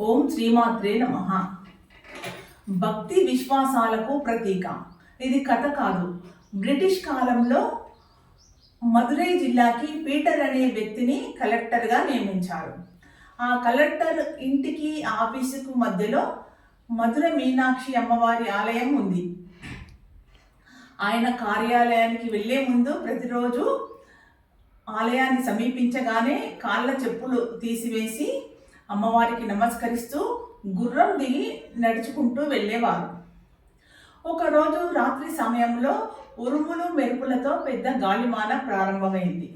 ఓం శ్రీమాత్రే నమ. భక్తి విశ్వాసాలకు ప్రతీక. ఇది కథ కాదు. బ్రిటిష్ కాలంలో మదురై జిల్లాకి పీటర్ అనే వ్యక్తిని కలెక్టర్గా నియమించారు. ఆ కలెక్టర్ ఇంటికి ఆఫీసుకు మధ్యలో మధుర మీనాక్షి అమ్మవారి ఆలయం ఉంది. ఆయన కార్యాలయానికి వెళ్ళే ముందు ప్రతిరోజు ఆలయాన్ని సమీపించగానే కాళ్ళ చెప్పులు తీసివేసి అమ్మవారికి నమస్కరిస్తూ గుర్రం దిగి నడుచుకుంటూ వెళ్ళేవారు. ఒకరోజు రాత్రి సమయంలో ఉరుములు మెరుపులతో పెద్ద గాలిమాన ప్రారంభమైంది.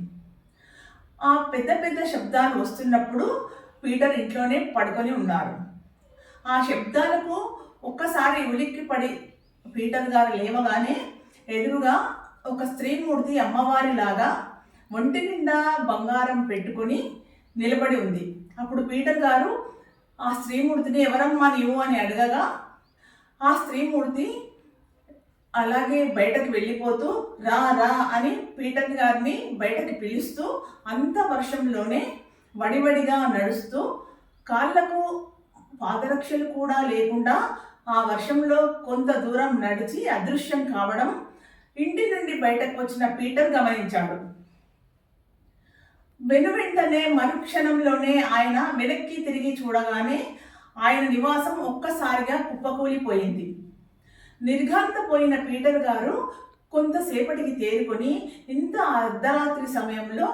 ఆ పెద్ద పెద్ద శబ్దాలు వస్తున్నప్పుడు పీటర్ ఇంట్లోనే పడుకొని ఉన్నారు. ఆ శబ్దాలకు ఒక్కసారి ఉలిక్కి పడి పీటర్ గారు లేవగానే ఎదురుగా ఒక స్త్రీమూర్తి అమ్మవారిలాగా ఒంటి నిండా బంగారం పెట్టుకొని నిలబడి ఉంది. అప్పుడు పీటర్ గారు ఆ స్త్రీమూర్తిని ఎవరమ్మా నీవు అని అడగగా ఆ స్త్రీమూర్తి అలాగే బయటకు వెళ్ళిపోతూ రా రా అని పీటర్ గారిని బయటకు పిలుస్తూ అంత వర్షంలోనే వడివడిగా నడుస్తూ కాళ్ళకు పాదరక్షలు కూడా లేకుండా ఆ వర్షంలో కొంత దూరం నడిచి అదృశ్యం కావడం ఇంటి నుండి బయటకు వచ్చిన పీటర్ గమనించాడు. వెను వెంటనే మరుక్షణంలోనే ఆయన వెనక్కి తిరిగి చూడగానే ఆయన నివాసం ఒక్కసారిగా కుప్పకూలిపోయింది. నిర్ఘాంతపోయిన పీటర్ గారు కొంతసేపటికి తేరుకొని ఇంత అర్ధరాత్రి సమయంలో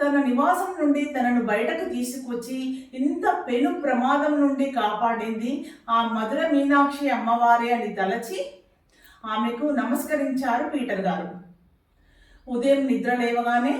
తన నివాసం నుండి తనను బయటకు తీసుకొచ్చి ఇంత పెను ప్రమాదం నుండి కాపాడింది ఆ మధుర మీనాక్షి అమ్మవారి అని తలచి ఆమెకు నమస్కరించారు పీటర్ గారు. ఉదయం నిద్ర లేవగానే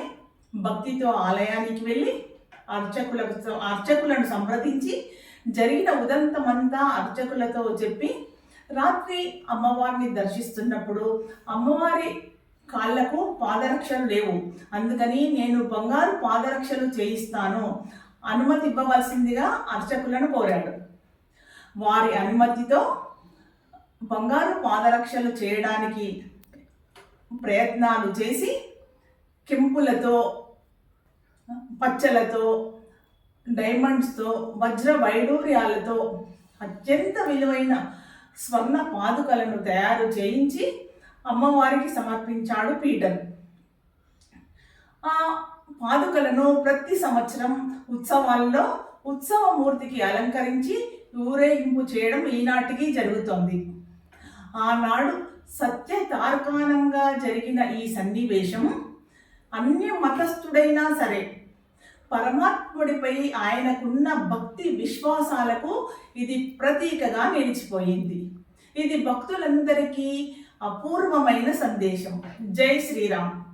భక్తితో ఆలయానికి వెళ్ళి అర్చకులతో అర్చకులను సంప్రదించి జరిగిన ఉదంతమంతా అర్చకులతో చెప్పి రాత్రి అమ్మవారిని దర్శిస్తున్నప్పుడు అమ్మవారి కాళ్ళకు పాదరక్షలు లేవు. అందుకని నేను బంగారు పాదరక్షలు చేయిస్తాను. అనుమతి ఇవ్వవలసిందిగా అర్చకులను కోరాడు. వారి అనుమతితో బంగారు పాదరక్షలు చేయడానికి ప్రయత్నాలు చేసి కెంపులతో పచ్చలతో డైమండ్స్తో వజ్ర వైడూర్యాలతో అత్యంత విలువైన స్వర్ణ పాదుకలను తయారు చేయించి అమ్మవారికి సమర్పించాడు పీటర్ ఆ పాదుకలను ప్రతి సంవత్సరం ఉత్సవాల్లో ఉత్సవమూర్తికి అలంకరించి ఊరేగింపు చేయడం ఈనాటికి జరుగుతోంది. ఆనాడు సత్య తార్కాణంగా జరిగిన ఈ సన్నివేశం అన్య మతస్థుడైనా సరే పరమాత్ముడిపై ఆయనకున్న భక్తి విశ్వాసాలకు ఇది ప్రతీకగా నిలిచిపోయింది. ఇది భక్తులందరికీ అపూర్వమైన సందేశం. జై శ్రీరామ్.